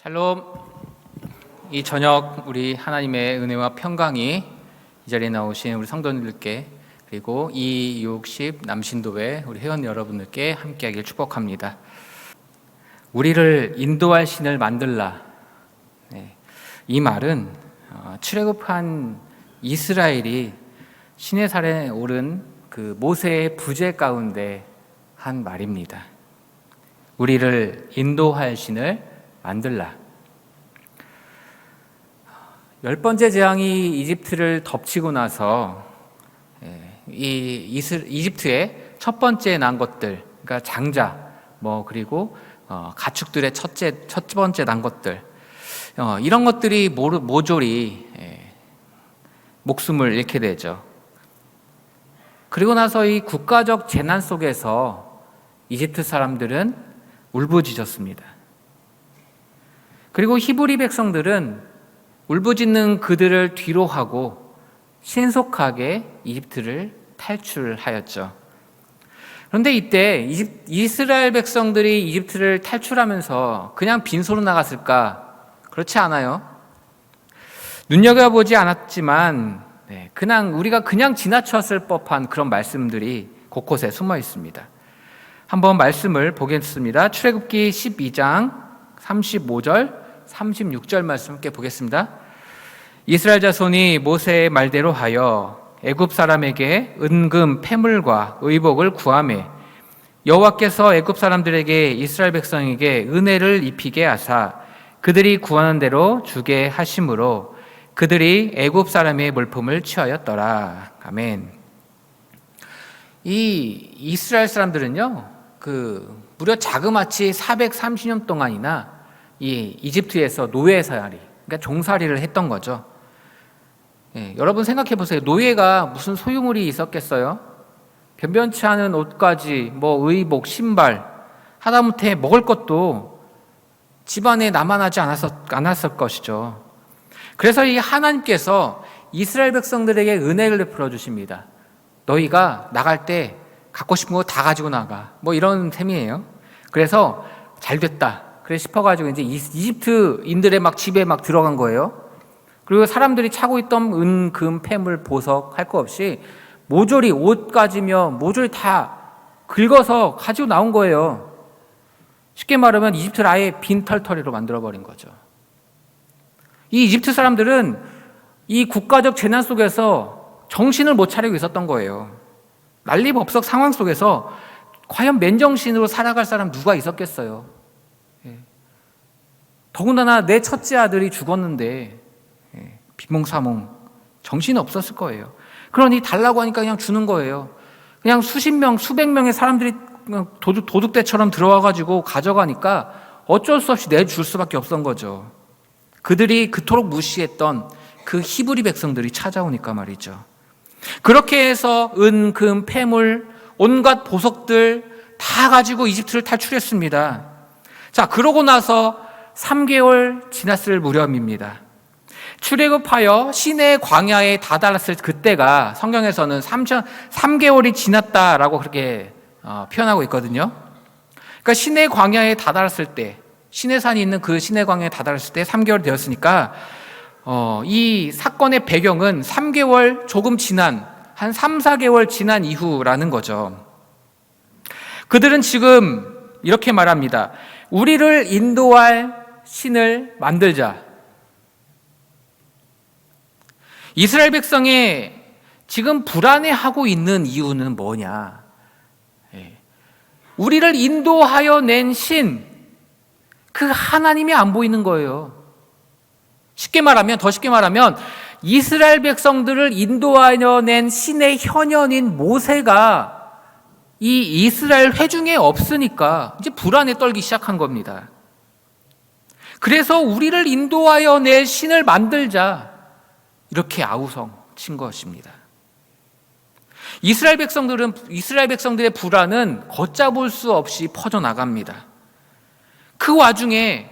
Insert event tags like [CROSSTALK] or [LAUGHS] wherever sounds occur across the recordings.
샬롬. 이 저녁 우리 하나님의 은혜와 평강이 이 자리에 나오신 우리 성도님들께 그리고 이 60 남신도회 우리 회원 여러분들께 함께하길 축복합니다. 우리를 인도할 신을 만들라. 네. 이 말은 어, 출애굽한 이스라엘이 신의 살에 오른 그 모세의 부재 가운데 한 말입니다. 우리를 인도할 신을 만들라. 열 번째 재앙이 이집트를 덮치고 나서 예, 이 이스, 이집트의 첫 번째 난 것들, 그러니까 장자, 뭐 그리고 어, 가축들의 첫째 첫 번째 난 것들, 어, 이런 것들이 모르, 모조리 예, 목숨을 잃게 되죠. 그리고 나서 이 국가적 재난 속에서 이집트 사람들은 울부짖었습니다. 그리고 히브리 백성들은 울부짖는 그들을 뒤로 하고 신속하게 이집트를 탈출하였죠. 그런데 이때 이스라엘 백성들이 이집트를 탈출하면서 그냥 빈손으로 나갔을까? 그렇지 않아요. 눈여겨보지 않았지만 네, 그냥 우리가 그냥 지나쳤을 법한 그런 말씀들이 곳곳에 숨어 있습니다. 한번 말씀을 보겠습니다. 출애굽기 12장 35절, 36절 말씀 함께 보겠습니다. 이스라엘 자손이 모세의 말대로 하여 애굽 사람에게 은금 패물과 의복을 구하매 여호와께서 애굽 사람들에게 이스라엘 백성에게 은혜를 입히게 하사 그들이 구하는 대로 주게 하심으로 그들이 애굽 사람의 물품을 취하였더라. 아멘. 이 이스라엘 사람들은요, 그 무려 자그마치 430년 동안이나 이 이집트에서 노예살이, 그러니까 종살이를 했던 거죠. 예, 여러분 생각해 보세요. 노예가 무슨 소유물이 있었겠어요? 변변치 않은 옷까지, 뭐 의복, 신발, 하다못해 먹을 것도 집안에 남아나지 않았을, 않았을 것이죠. 그래서 이 하나님께서 이스라엘 백성들에게 은혜를 베풀어 주십니다. 너희가 나갈 때 갖고 싶은 거 다 가지고 나가. 뭐 이런 셈이에요. 그래서 잘 됐다. 그래 싶어가지고 이제 이집트인들의 막 집에 막 들어간 거예요. 그리고 사람들이 차고 있던 은, 금, 패물, 보석 할 거 없이 모조리 옷 가지며 모조리 다 긁어서 가지고 나온 거예요. 쉽게 말하면 이집트를 아예 빈털터리로 만들어버린 거죠. 이 이집트 사람들은 이 국가적 재난 속에서 정신을 못 차리고 있었던 거예요. 난리법석 상황 속에서 과연 맨정신으로 살아갈 사람 누가 있었겠어요? 예. 더군다나 내 첫째 아들이 죽었는데 예. 비몽사몽 정신이 없었을 거예요. 그러니 달라고 하니까 그냥 주는 거예요. 그냥 수십 명, 수백 명의 사람들이 도둑, 도둑대처럼 들어와가지고 가져가니까 어쩔 수 없이 내줄 수밖에 없던 거죠. 그들이 그토록 무시했던 그 히브리 백성들이 찾아오니까 말이죠. 그렇게 해서 은, 금, 패물, 온갖 보석들 다 가지고 이집트를 탈출했습니다. 자, 그러고 나서 3개월 지났을 무렵입니다. 출애굽하여 시내 광야에 다다랐을 그때가 성경에서는 3천, 3개월이 지났다라고 그렇게 어, 표현하고 있거든요. 그러니까 시내 광야에 다다랐을 때, 시내산이 있는 그 시내 광야에 다다랐을 때 3개월 되었으니까 어, 이 사건의 배경은 3개월 조금 지난 한 3, 4개월 지난 이후라는 거죠. 그들은 지금 이렇게 말합니다. 우리를 인도할 신을 만들자. 이스라엘 백성이 지금 불안해하고 있는 이유는 뭐냐? 예. 우리를 인도하여 낸 신, 그 하나님이 안 보이는 거예요. 쉽게 말하면, 더 쉽게 말하면, 이스라엘 백성들을 인도하여 낸 신의 현현인 모세가 이 이스라엘 회중에 없으니까 이제 불안에 떨기 시작한 겁니다. 그래서 우리를 인도하여 낼 신을 만들자. 이렇게 아우성 친 것입니다. 이스라엘 백성들은, 이스라엘 백성들의 불안은 걷잡을 수 없이 퍼져 나갑니다. 그 와중에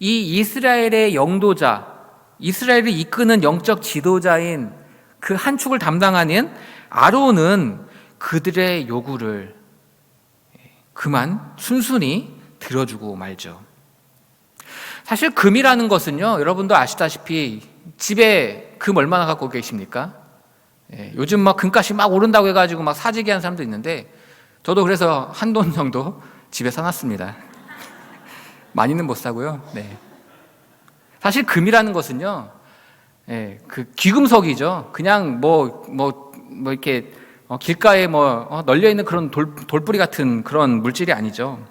이 이스라엘의 영도자, 이스라엘을 이끄는 영적 지도자인 그 한 축을 담당하는 아론은 그들의 요구를 그만 순순히 들어주고 말죠. 사실 금이라는 것은요, 여러분도 아시다시피 집에 금 얼마나 갖고 계십니까? 예, 요즘 막 금값이 막 오른다고 해가지고 막 사재기 하는 사람도 있는데 저도 그래서 한 돈 정도 집에 사놨습니다. [LAUGHS] 많이는 못 사고요. 네. 사실 금이라는 것은요, 예, 그 귀금속이죠. 그냥 뭐, 뭐, 뭐 이렇게 어, 길가에 뭐 어, 널려 있는 그런 돌, 돌뿌리 같은 그런 물질이 아니죠.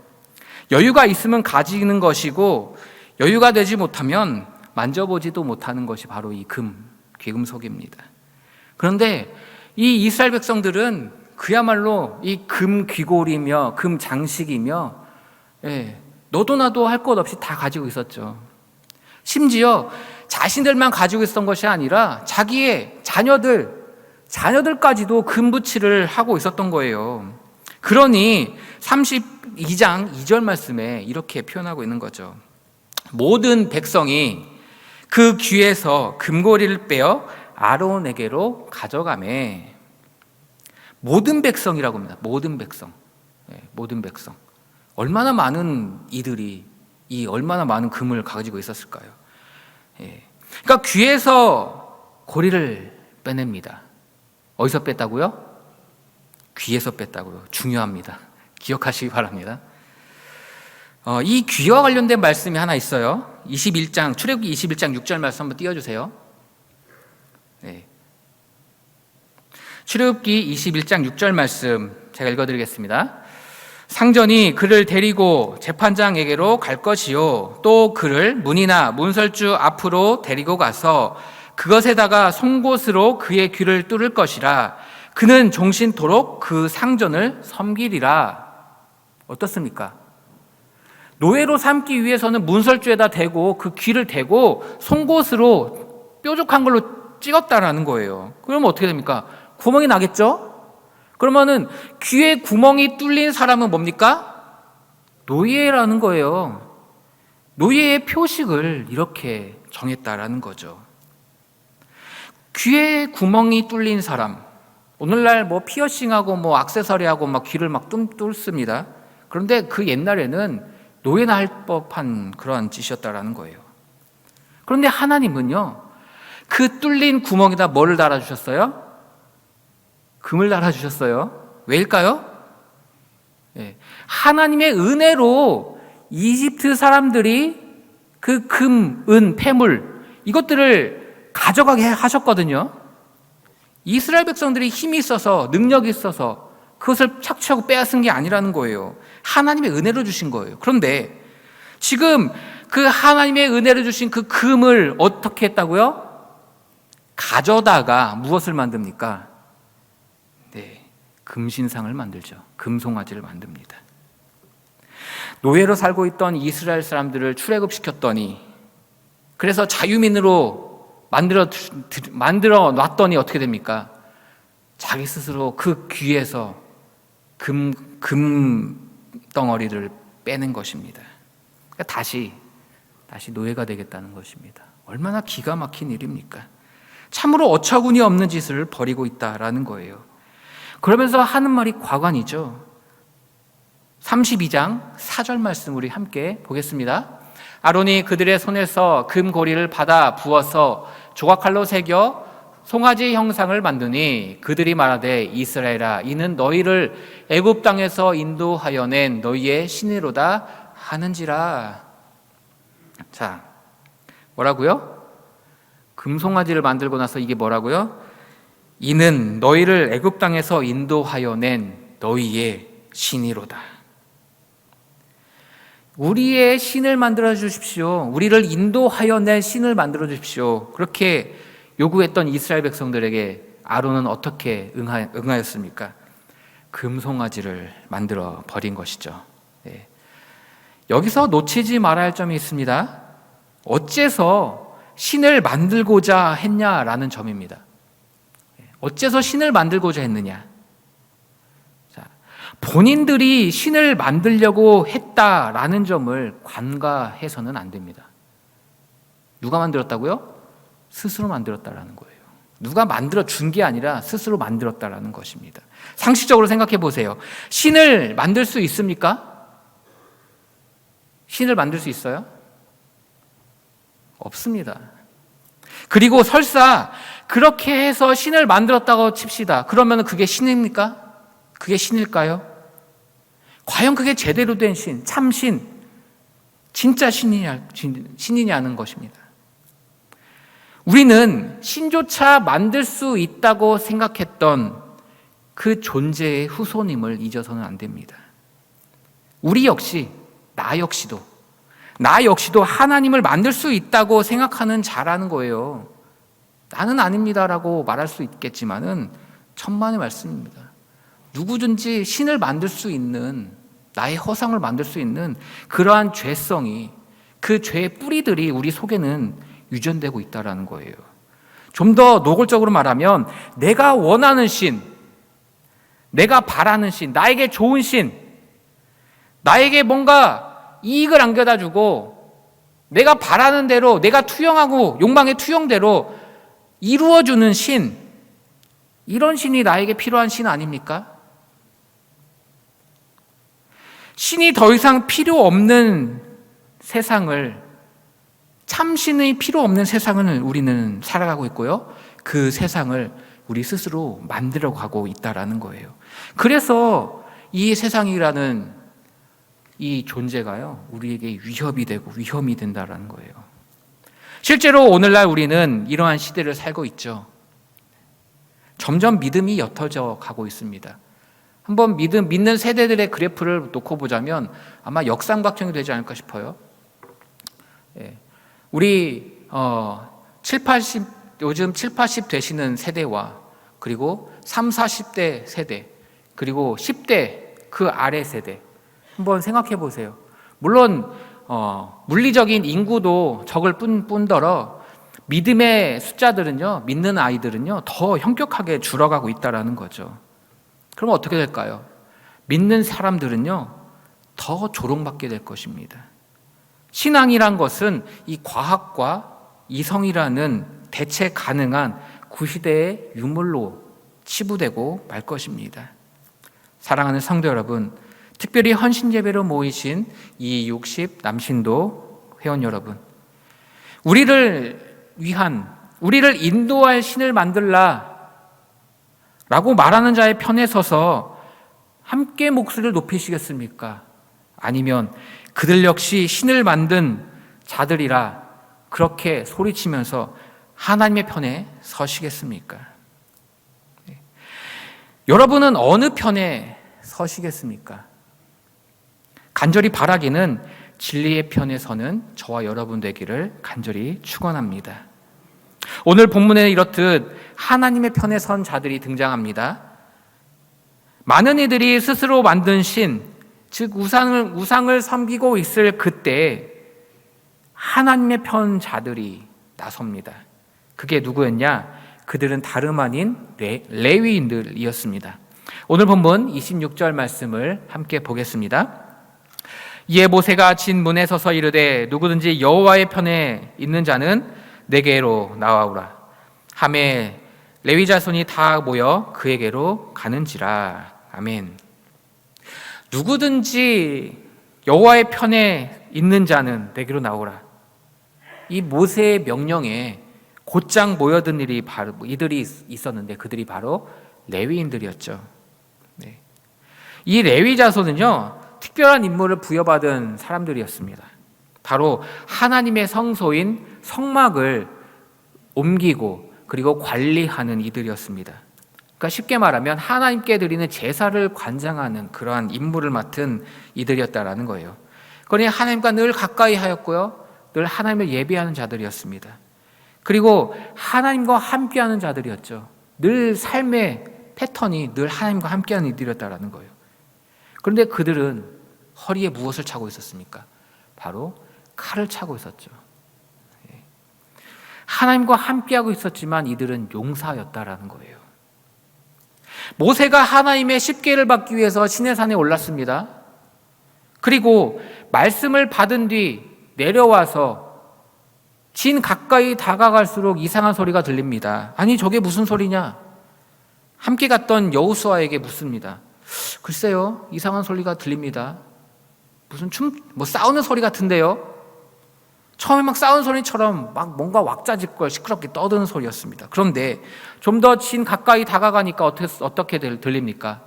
여유가 있으면 가지는 것이고 여유가 되지 못하면 만져보지도 못하는 것이 바로 이 금, 귀금속입니다. 그런데 이 이스라엘 백성들은 그야말로 이 금 귀골이며 금 장식이며 예, 너도 나도 할 것 없이 다 가지고 있었죠. 심지어 자신들만 가지고 있었던 것이 아니라 자기의 자녀들, 자녀들까지도 금부치를 하고 있었던 거예요. 그러니 32장 2절 말씀에 이렇게 표현하고 있는 거죠. 모든 백성이 그 귀에서 금고리를 빼어 아론에게로 가져가매 모든 백성이라고 합니다. 모든 백성. 예, 모든 백성. 얼마나 많은 이들이 이 얼마나 많은 금을 가지고 있었을까요? 예. 그러니까 귀에서 고리를 빼냅니다. 어디서 뺐다고요? 귀에서 뺐다고요. 중요합니다. 기억하시기 바랍니다. 어, 이 귀와 관련된 말씀이 하나 있어요. 21장, 출애굽기 21장 6절 말씀 한번 띄워주세요. 네. 출애굽기 21장 6절 말씀 제가 읽어드리겠습니다. 상전이 그를 데리고 재판장에게로 갈 것이요. 또 그를 문이나 문설주 앞으로 데리고 가서 그것에다가 송곳으로 그의 귀를 뚫을 것이라. 그는 종신토록 그 상전을 섬기리라. 어떻습니까? 노예로 삼기 위해서는 문설주에다 대고 그 귀를 대고 송곳으로 뾰족한 걸로 찍었다라는 거예요. 그러면 어떻게 됩니까? 구멍이 나겠죠? 그러면은 귀에 구멍이 뚫린 사람은 뭡니까? 노예라는 거예요. 노예의 표식을 이렇게 정했다라는 거죠. 귀에 구멍이 뚫린 사람. 오늘날 뭐 피어싱하고 뭐 악세서리하고 막 귀를 막 뚫습니다. 그런데 그 옛날에는 노예나 할 법한 그러한 짓이었다라는 거예요. 그런데 하나님은요, 그 뚫린 구멍에다 뭐를 달아주셨어요? 금을 달아주셨어요. 왜일까요? 예, 하나님의 은혜로 이집트 사람들이 그 금, 은, 폐물, 이것들을 가져가게 하셨거든요. 이스라엘 백성들이 힘이 있어서, 능력이 있어서 그것을 착취하고 빼앗은 게 아니라는 거예요. 하나님의 은혜로 주신 거예요. 그런데 지금 그 하나님의 은혜로 주신 그 금을 어떻게 했다고요? 가져다가 무엇을 만듭니까? 네, 금신상을 만들죠. 금송아지를 만듭니다. 노예로 살고 있던 이스라엘 사람들을 출애굽시켰더니 그래서 자유민으로 만들어 만들어 놨더니 어떻게 됩니까? 자기 스스로 그 귀에서 금, 금 덩어리를 빼는 것입니다. 그러니까 다시, 다시 노예가 되겠다는 것입니다. 얼마나 기가 막힌 일입니까? 참으로 어처구니 없는 짓을 벌이고 있다라는 거예요. 그러면서 하는 말이 과관이죠. 32장 4절 말씀 우리 함께 보겠습니다. 아론이 그들의 손에서 금 고리를 받아 부어서 조각칼로 새겨 송아지 형상을 만드니 그들이 말하되 이스라엘아 이는 너희를 애굽 땅에서 인도하여 낸 너희의 신이로다 하는지라. 자, 뭐라고요? 금송아지를 만들고 나서 이게 뭐라고요? 이는 너희를 애굽 땅에서 인도하여 낸 너희의 신이로다. 우리의 신을 만들어 주십시오. 우리를 인도하여 낸 신을 만들어 주십시오. 그렇게 요구했던 이스라엘 백성들에게 아론은 어떻게 응하였습니까? 금송아지를 만들어 버린 것이죠. 네. 여기서 놓치지 말아야 할 점이 있습니다. 어째서 신을 만들고자 했냐라는 점입니다. 네. 어째서 신을 만들고자 했느냐? 자, 본인들이 신을 만들려고 했다라는 점을 관가해서는 안 됩니다. 누가 만들었다고요? 스스로 만들었다라는 거예요. 누가 만들어 준 게 아니라 스스로 만들었다라는 것입니다. 상식적으로 생각해 보세요. 신을 만들 수 있습니까? 신을 만들 수 있어요? 없습니다. 그리고 설사 그렇게 해서 신을 만들었다고 칩시다. 그러면 그게 신입니까? 그게 신일까요? 과연 그게 제대로 된 신, 참 신, 진짜 신이냐, 신이냐는 것입니다. 우리는 신조차 만들 수 있다고 생각했던 그 존재의 후손임을 잊어서는 안 됩니다. 우리 역시, 나 역시도, 나 역시도 하나님을 만들 수 있다고 생각하는 자라는 거예요. 나는 아닙니다라고 말할 수 있겠지만은 천만의 말씀입니다. 누구든지 신을 만들 수 있는 나의 허상을 만들 수 있는 그러한 죄성이 그 죄의 뿌리들이 우리 속에는 유전되고 있다라는 거예요. 좀 더 노골적으로 말하면 내가 원하는 신, 내가 바라는 신, 나에게 좋은 신, 나에게 뭔가 이익을 안겨다 주고 내가 바라는 대로 내가 투영하고 욕망의 투영대로 이루어 주는 신, 이런 신이 나에게 필요한 신 아닙니까? 신이 더 이상 필요 없는 세상을 참신의 필요 없는 세상을 우리는 살아가고 있고요. 그 세상을 우리 스스로 만들어 가고 있다라는 거예요. 그래서 이 세상이라는 이 존재가요, 우리에게 위협이 되고 위험이 된다라는 거예요. 실제로 오늘날 우리는 이러한 시대를 살고 있죠. 점점 믿음이 옅어져 가고 있습니다. 한번 믿음, 믿는 세대들의 그래프를 놓고 보자면 아마 역삼각형이 되지 않을까 싶어요. 예. 우리 어, 7, 80 요즘 7, 80 되시는 세대와 그리고 3, 40대 세대 그리고 10대 그 아래 세대 한번 생각해 보세요. 물론 어, 물리적인 인구도 적을 뿐, 뿐더러 믿음의 숫자들은요, 믿는 아이들은요, 더 현격하게 줄어가고 있다라는 거죠. 그럼 어떻게 될까요? 믿는 사람들은요, 더 조롱받게 될 것입니다. 신앙이란 것은 이 과학과 이성이라는 대체 가능한 구시대의 유물로 치부되고 말 것입니다. 사랑하는 성도 여러분, 특별히 헌신 예배로 모이신 이 60 남신도 회원 여러분, 우리를 위한 우리를 인도할 신을 만들라 라고 말하는 자의 편에 서서 함께 목소리를 높이시겠습니까? 아니면 그들 역시 신을 만든 자들이라 그렇게 소리치면서 하나님의 편에 서시겠습니까? 네. 여러분은 어느 편에 서시겠습니까? 간절히 바라기는 진리의 편에 서는 저와 여러분 되기를 간절히 축원합니다. 오늘 본문에 이렇듯 하나님의 편에 선 자들이 등장합니다. 많은 이들이 스스로 만든 신, 즉 우상을 우상을 섬기고 있을 그때 하나님의 편 자들이 나섭니다. 그게 누구였냐? 그들은 다름 아닌 레, 레위인들이었습니다. 오늘 본문 26절 말씀을 함께 보겠습니다. 이에 모세가 진 문에 서서 이르되 누구든지 여호와의 편에 있는 자는 내게로 나와오라. 함에 레위 자손이 다 모여 그에게로 가는지라. 아멘. 누구든지 여호와의 편에 있는 자는 내게로 나오라. 이 모세의 명령에 곧장 모여든 일이 바로 이들이 있었는데 그들이 바로 레위인들이었죠. 네. 이 레위 자손은요 특별한 임무를 부여받은 사람들이었습니다. 바로 하나님의 성소인 성막을 옮기고 그리고 관리하는 이들이었습니다. 그러니까 쉽게 말하면 하나님께 드리는 제사를 관장하는 그러한 임무를 맡은 이들이었다라는 거예요. 그러니 하나님과 늘 가까이 하였고요. 늘 하나님을 예배하는 자들이었습니다. 그리고 하나님과 함께하는 자들이었죠. 늘 삶의 패턴이 늘 하나님과 함께하는 이들이었다라는 거예요. 그런데 그들은 허리에 무엇을 차고 있었습니까? 바로 칼을 차고 있었죠. 예. 하나님과 함께하고 있었지만 이들은 용사였다라는 거예요. 모세가 하나님의 십계를 받기 위해서 시내산에 올랐습니다. 그리고 말씀을 받은 뒤 내려와서 진 가까이 다가갈수록 이상한 소리가 들립니다. 아니 저게 무슨 소리냐? 함께 갔던 여우수아에게 묻습니다. 글쎄요, 이상한 소리가 들립니다. 무슨 춤, 뭐 싸우는 소리 같은데요? 처음에 막 싸운 소리처럼 막 뭔가 왁자지껄 시끄럽게 떠드는 소리였습니다. 그런데 좀 더 진 가까이 다가가니까 어떻게, 어떻게 들- 들립니까?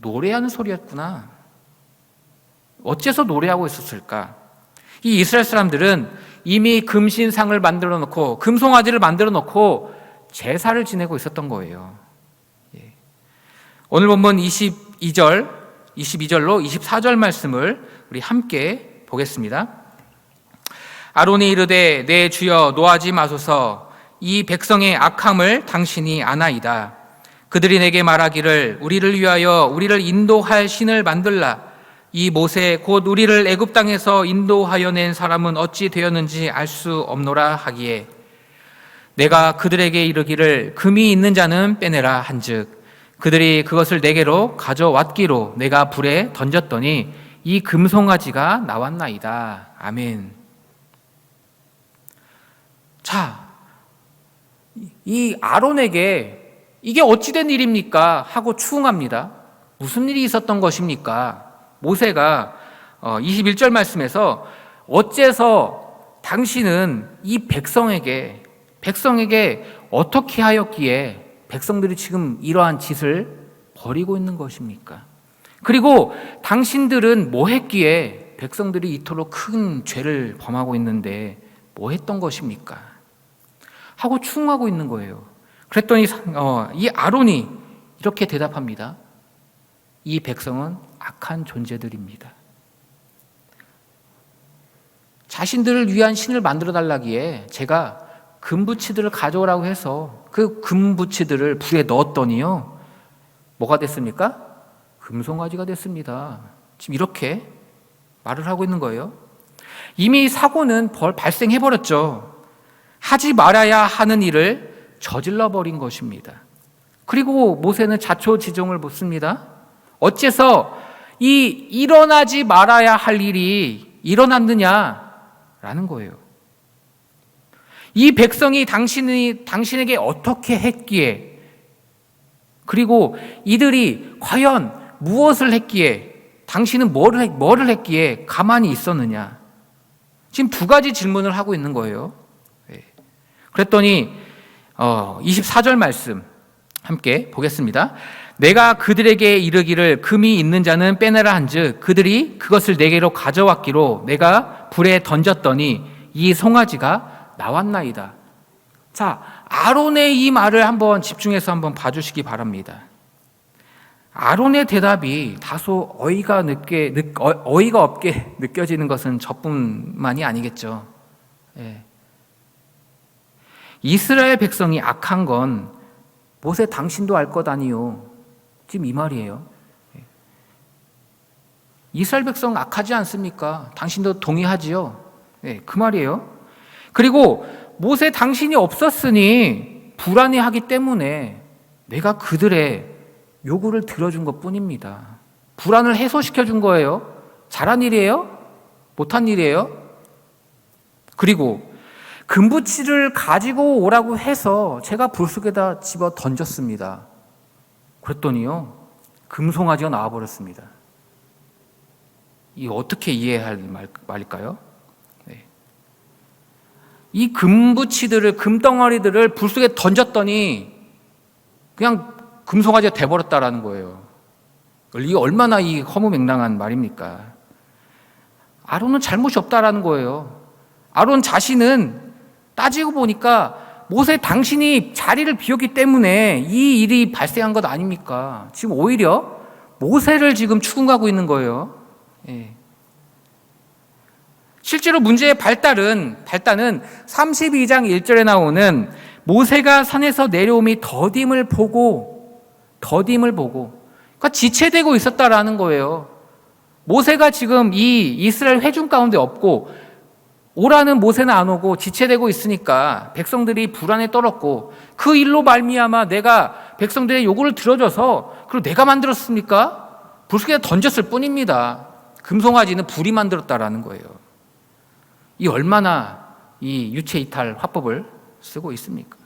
노래하는 소리였구나. 어째서 노래하고 있었을까? 이 이스라엘 사람들은 이미 금신상을 만들어 놓고 금송아지를 만들어 놓고 제사를 지내고 있었던 거예요. 예. 오늘 본문 22절, 22절로 24절 말씀을 우리 함께 보겠습니다. 아론이 이르되 내 주여 노하지 마소서 이 백성의 악함을 당신이 아나이다. 그들이 내게 말하기를 우리를 위하여 우리를 인도할 신을 만들라. 이 모세 곧 우리를 애굽 땅에서 인도하여 낸 사람은 어찌 되었는지 알 수 없노라 하기에 내가 그들에게 이르기를 금이 있는 자는 빼내라 한즉 그들이 그것을 내게로 가져왔기로 내가 불에 던졌더니 이 금송아지가 나왔나이다. 아멘. 자, 이 아론에게 이게 어찌된 일입니까? 하고 추궁합니다. 무슨 일이 있었던 것입니까? 모세가 21절 말씀에서 어째서 당신은 이 백성에게 백성에게 어떻게 하였기에 백성들이 지금 이러한 짓을 벌이고 있는 것입니까? 그리고 당신들은 뭐 했기에 백성들이 이토록 큰 죄를 범하고 있는데 뭐 했던 것입니까? 하고 추궁하고 있는 거예요. 그랬더니 어, 이 아론이 이렇게 대답합니다. 이 백성은 악한 존재들입니다. 자신들을 위한 신을 만들어 달라기에 제가 금부치들을 가져오라고 해서 그 금부치들을 불에 넣었더니요. 뭐가 됐습니까? 금송아지가 됐습니다. 지금 이렇게 말을 하고 있는 거예요. 이미 사고는 벌 발생해 버렸죠. 하지 말아야 하는 일을 저질러 버린 것입니다. 그리고 모세는 자초지종을 묻습니다. 어째서 이 일어나지 말아야 할 일이 일어났느냐라는 거예요. 이 백성이 당신이 당신에게 어떻게 했기에 그리고 이들이 과연 무엇을 했기에 당신은 뭐를, 했- 뭐를 했기에 가만히 있었느냐? 지금 두 가지 질문을 하고 있는 거예요. 예. 그랬더니 어, 24절 말씀 함께 보겠습니다. 내가 그들에게 이르기를 금이 있는 자는 빼내라 한즉 그들이 그것을 내게로 가져왔기로 내가 불에 던졌더니 이 송아지가 나왔나이다. 자, 아론의 이 말을 한번 집중해서 한번 봐주시기 바랍니다. 아론의 대답이 다소 어이가 늦게 늦, 어, 어이가 없게 [LAUGHS] 느껴지는 것은 저뿐만이 아니겠죠. 예. 이스라엘 백성이 악한 건 모세 당신도 알 것 아니요. 지금 이 말이에요. 예. 이스라엘 백성 악하지 않습니까? 당신도 동의하지요. 예, 그 말이에요. 그리고 모세 당신이 없었으니 불안해하기 때문에 내가 그들의 요구를 들어준 것 뿐입니다. 불안을 해소시켜 준 거예요. 잘한 일이에요? 못한 일이에요? 그리고 금부치를 가지고 오라고 해서 제가 불 속에다 집어 던졌습니다. 그랬더니요, 금송아지가 나와버렸습니다. 이 어떻게 이해할 말, 말일까요? 네. 이 금부치들을 금덩어리들을 불 속에 던졌더니 그냥 금송아지가 돼버렸다라는 거예요. 이게 얼마나 이 허무맹랑한 말입니까? 아론은 잘못이 없다라는 거예요. 아론 자신은 따지고 보니까 모세 당신이 자리를 비웠기 때문에 이 일이 발생한 것 아닙니까? 지금 오히려 모세를 지금 추궁하고 있는 거예요. 예. 실제로 문제의 발달은 발단은 32장 1절에 나오는 모세가 산에서 내려옴이 더딤을 보고 더딤을 보고 그러니까 지체되고 있었다라는 거예요. 모세가 지금 이 이스라엘 회중 가운데 없고 오라는 모세는 안 오고 지체되고 있으니까 백성들이 불안에 떨었고 그 일로 말미암아 내가 백성들의 요구를 들어줘서 그리고 내가 만들었습니까? 불속에 던졌을 뿐입니다. 금송아지는 불이 만들었다라는 거예요. 이 얼마나 이 유체 이탈 화법을 쓰고 있습니까?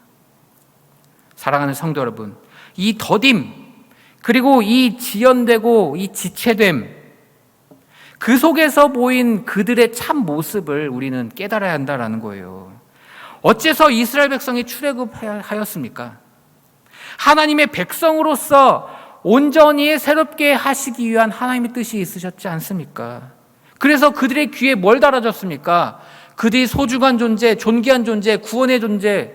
사랑하는 성도 여러분, 이 더딤 그리고 이 지연되고 이 지체됨 그 속에서 보인 그들의 참 모습을 우리는 깨달아야 한다라는 거예요. 어째서 이스라엘 백성이 출애굽하였습니까? 하나님의 백성으로서 온전히 새롭게 하시기 위한 하나님의 뜻이 있으셨지 않습니까? 그래서 그들의 귀에 뭘 달아줬습니까? 그들이 소중한 존재, 존귀한 존재, 구원의 존재,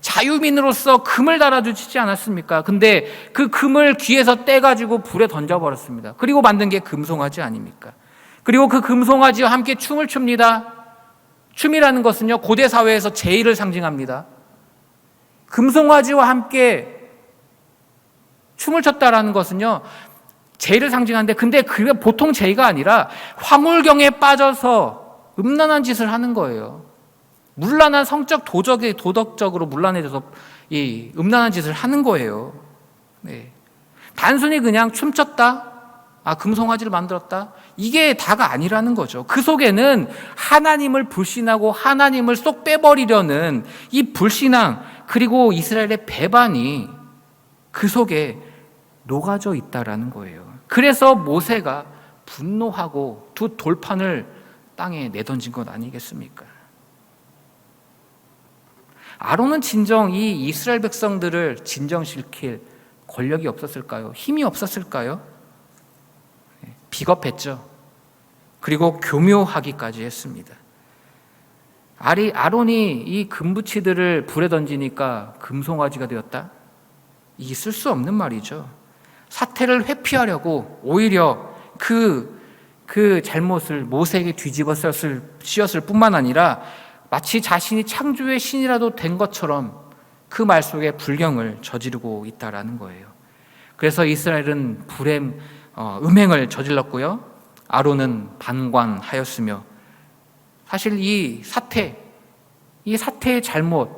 자유민으로서 금을 달아주시지 않았습니까? 근데 그 금을 귀에서 떼가지고 불에 던져버렸습니다. 그리고 만든 게 금송아지 아닙니까? 그리고 그 금송아지와 함께 춤을 춥니다. 춤이라는 것은요, 고대 사회에서 제의를 상징합니다. 금송아지와 함께 춤을 췄다라는 것은요, 제의를 상징하는데, 근데 그게 보통 제의가 아니라 황홀경에 빠져서 음란한 짓을 하는 거예요. 물란한 성적 도덕이 도덕적으로 물란해져서 이 음란한 짓을 하는 거예요. 네. 단순히 그냥 춤췄다, 아 금송아지를 만들었다 이게 다가 아니라는 거죠. 그 속에는 하나님을 불신하고 하나님을 쏙 빼버리려는 이 불신앙 그리고 이스라엘의 배반이 그 속에 녹아져 있다라는 거예요. 그래서 모세가 분노하고 두 돌판을 땅에 내던진 것 아니겠습니까? 아론은 진정 이 이스라엘 백성들을 진정시킬 권력이 없었을까요? 힘이 없었을까요? 비겁했죠. 그리고 교묘하기까지 했습니다. 아리, 아론이 이 금부치들을 불에 던지니까 금송아지가 되었다? 이게 쓸 수 없는 말이죠. 사태를 회피하려고 오히려 그, 그 잘못을 모세에게 뒤집어 씌었을, 씌었을 뿐만 아니라 마치 자신이 창조의 신이라도 된 것처럼 그 말 속에 불경을 저지르고 있다라는 거예요. 그래서 이스라엘은 불에 어, 음행을 저질렀고요. 아론은 반관하였으며 사실 이 사태, 이 사태의 잘못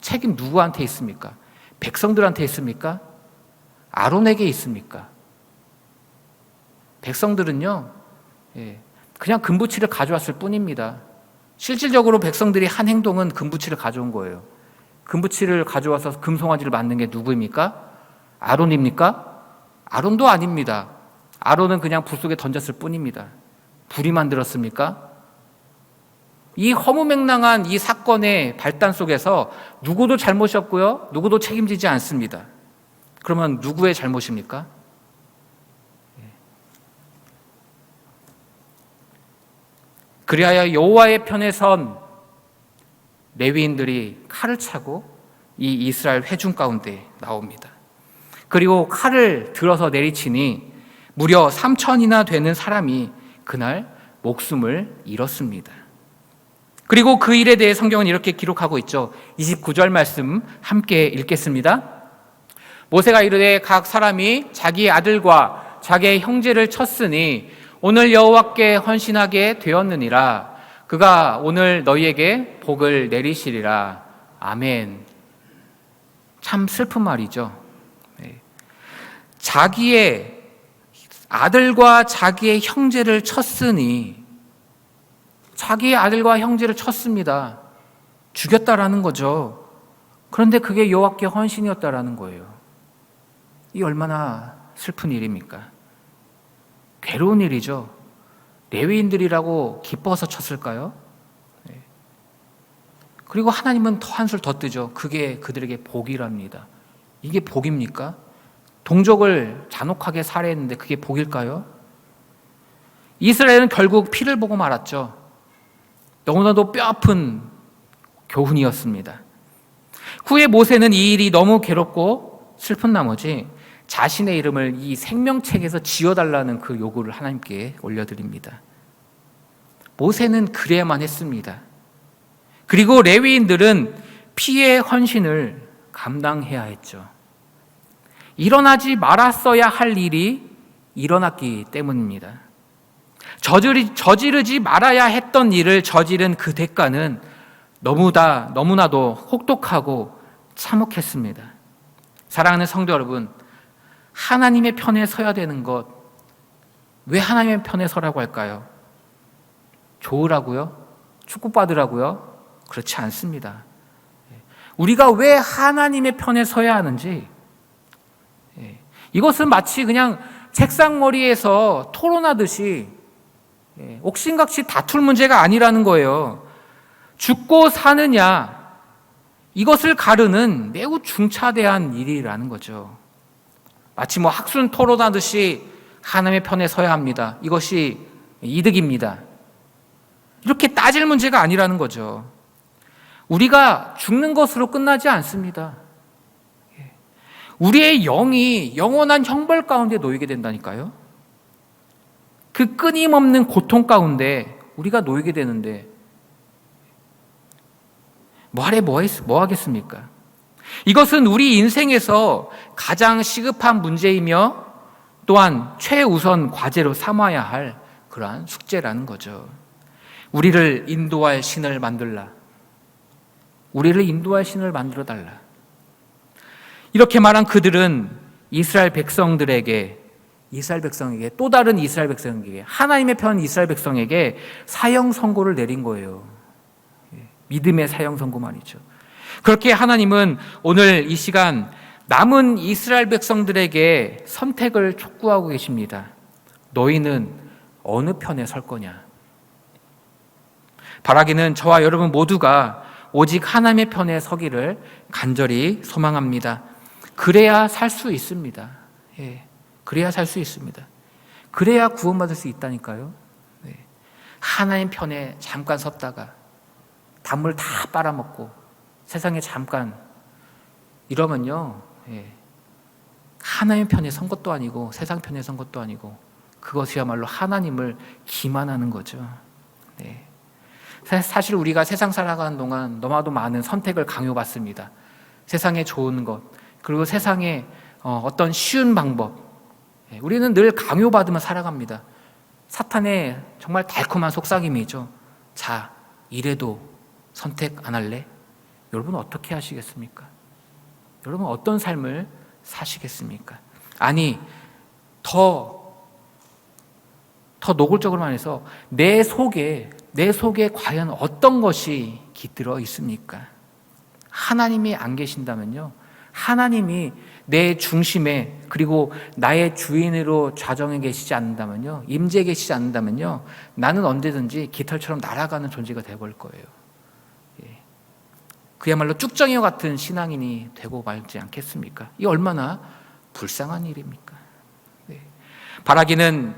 책임 누구한테 있습니까? 백성들한테 있습니까? 아론에게 있습니까? 백성들은요, 예, 그냥 금부치를 가져왔을 뿐입니다. 실질적으로 백성들이 한 행동은 금부치를 가져온 거예요. 금부치를 가져와서 금송아지를 만든 게 누구입니까? 아론입니까? 아론도 아닙니다. 아론은 그냥 불 속에 던졌을 뿐입니다. 불이 만들었습니까? 이 허무맹랑한 이 사건의 발단 속에서 누구도 잘못이 없고요. 누구도 책임지지 않습니다. 그러면 누구의 잘못입니까? 그리하여 여호와의 편에 선 레위인들이 칼을 차고 이 이스라엘 회중 가운데 나옵니다. 그리고 칼을 들어서 내리치니 무려 3천이나 되는 사람이 그날 목숨을 잃었습니다. 그리고 그 일에 대해 성경은 이렇게 기록하고 있죠. 29절 말씀 함께 읽겠습니다. 모세가 이르되 각 사람이 자기 아들과 자기의 형제를 쳤으니 오늘 여호와께 헌신하게 되었느니라. 그가 오늘 너희에게 복을 내리시리라. 아멘. 참 슬픈 말이죠. 네. 자기의 아들과 자기의 형제를 쳤으니 자기의 아들과 형제를 쳤습니다. 죽였다라는 거죠. 그런데 그게 여호와께 헌신이었다라는 거예요. 이 얼마나 슬픈 일입니까? 괴로운 일이죠. 레위인들이라고 기뻐서 쳤을까요? 네. 그리고 하나님은 더 한술 더 뜨죠. 그게 그들에게 복이랍니다. 이게 복입니까? 동족을 잔혹하게 살해했는데 그게 복일까요? 이스라엘은 결국 피를 보고 말았죠. 너무나도 뼈아픈 교훈이었습니다. 후에 모세는 이 일이 너무 괴롭고 슬픈 나머지 자신의 이름을 이 생명책에서 지워달라는 그 요구를 하나님께 올려드립니다. 모세는 그래야만 했습니다. 그리고 레위인들은 피의 헌신을 감당해야 했죠. 일어나지 말았어야 할 일이 일어났기 때문입니다. 저지르, 저지르지 말아야 했던 일을 저지른 그 대가는 너무다, 너무나도 혹독하고 참혹했습니다. 사랑하는 성도 여러분, 하나님의 편에 서야 되는 것, 왜 하나님의 편에 서라고 할까요? 좋으라고요? 축복받으라고요? 그렇지 않습니다. 우리가 왜 하나님의 편에 서야 하는지, 이것은 마치 그냥 책상 머리에서 토론하듯이 예, 옥신각신 다툴 문제가 아니라는 거예요. 죽고 사느냐 이것을 가르는 매우 중차대한 일이라는 거죠. 마치 뭐 학술 토론하듯이 하나님의 편에 서야 합니다. 이것이 이득입니다. 이렇게 따질 문제가 아니라는 거죠. 우리가 죽는 것으로 끝나지 않습니다. 예. 우리의 영이 영원한 형벌 가운데 놓이게 된다니까요. 그 끊임없는 고통 가운데 우리가 놓이게 되는데 뭐하래 뭐, 했, 뭐 하겠습니까? 이것은 우리 인생에서 가장 시급한 문제이며 또한 최우선 과제로 삼아야 할 그러한 숙제라는 거죠. 우리를 인도할 신을 만들라. 우리를 인도할 신을 만들어 달라. 이렇게 말한 그들은 이스라엘 백성들에게 이스라엘 백성에게 또 다른 이스라엘 백성에게 하나님의 편 이스라엘 백성에게 사형 선고를 내린 거예요. 예, 믿음의 사형 선고 말이죠. 그렇게 하나님은 오늘 이 시간 남은 이스라엘 백성들에게 선택을 촉구하고 계십니다. 너희는 어느 편에 설 거냐? 바라기는 저와 여러분 모두가 오직 하나님의 편에 서기를 간절히 소망합니다. 그래야 살 수 있습니다. 예. 그래야 살 수 있습니다. 그래야 구원받을 수 있다니까요. 네. 하나님 편에 잠깐 섰다가 단물 다 빨아먹고 세상에 잠깐 이러면요. 예. 하나님 편에 선 것도 아니고 세상 편에 선 것도 아니고 그것이야말로 하나님을 기만하는 거죠. 네. 사실 우리가 세상 살아가는 동안 너무나도 많은 선택을 강요받습니다. 세상에 좋은 것, 그리고 세상에 어, 어떤 쉬운 방법. 예, 우리는 늘 강요받으며 살아갑니다. 사탄의 정말 달콤한 속삭임이죠. 자, 이래도 선택 안 할래? 여러분 어떻게 하시겠습니까? 여러분 어떤 삶을 사시겠습니까? 아니, 더, 더 노골적으로 말해서 내 속에 내 속에 과연 어떤 것이 깃들어 있습니까? 하나님이 안 계신다면요. 하나님이 내 중심에 그리고 나의 주인으로 좌정해 계시지 않는다면요. 임재해 계시지 않는다면요. 나는 언제든지 깃털처럼 날아가는 존재가 되어버릴 거예요. 예. 그야말로 쭉정이와 같은 신앙인이 되고 말지 않겠습니까? 이 얼마나 불쌍한 일입니까? 네. 바라기는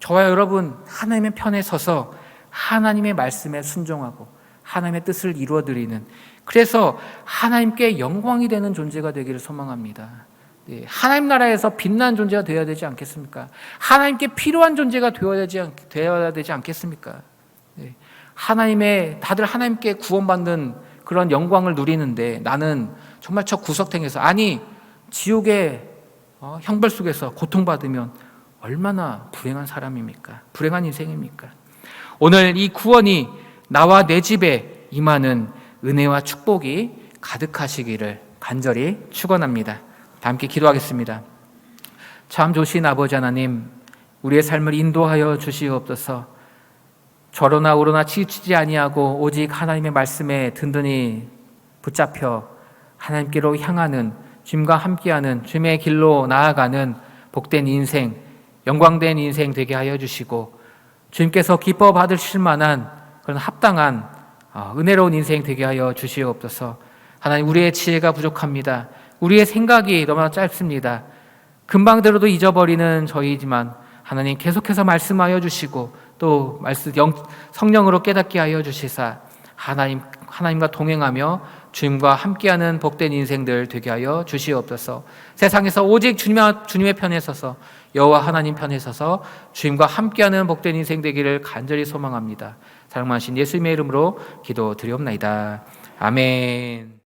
저와 여러분 하나님의 편에 서서 하나님의 말씀에 순종하고 하나님의 뜻을 이루어 드리는 그래서 하나님께 영광이 되는 존재가 되기를 소망합니다. 네, 하나님 나라에서 빛난 존재가 되어야 되지 않겠습니까? 하나님께 필요한 존재가 되어야 되지, 되어야 되지 않겠습니까? 네, 하나님의 다들 하나님께 구원받는 그런 영광을 누리는데 나는 정말 저 구석탱에서 아니 지옥의 어, 형벌 속에서 고통받으면 얼마나 불행한 사람입니까? 불행한 인생입니까? 오늘 이 구원이 나와 내 집에 임하는 은혜와 축복이 가득하시기를 간절히 축원합니다. 다 함께 기도하겠습니다. 참 좋으신 아버지 하나님, 우리의 삶을 인도하여 주시옵소서. 저로나 오로나 치우치지 아니하고 오직 하나님의 말씀에 든든히 붙잡혀 하나님께로 향하는 주님과 함께하는 주님의 길로 나아가는 복된 인생, 영광된 인생 되게 하여 주시고 주님께서 기뻐 받으실 만한 그런 합당한 어, 은혜로운 인생 되게 하여 주시옵소서. 하나님 우리의 지혜가 부족합니다. 우리의 생각이 너무나 짧습니다. 금방 들어도 잊어버리는 저희지만 하나님 계속해서 말씀하여 주시고 또 말씀 영, 성령으로 깨닫게 하여 주시사 하나님 하나님과 동행하며 주님과 함께하는 복된 인생들 되게 하여 주시옵소서. 세상에서 오직 주님, 주님의 편에 서서 여호와 하나님 편에 서서 주님과 함께하는 복된 인생 되기를 간절히 소망합니다. 사랑하신 예수님의 이름으로 기도드리옵나이다. 아멘.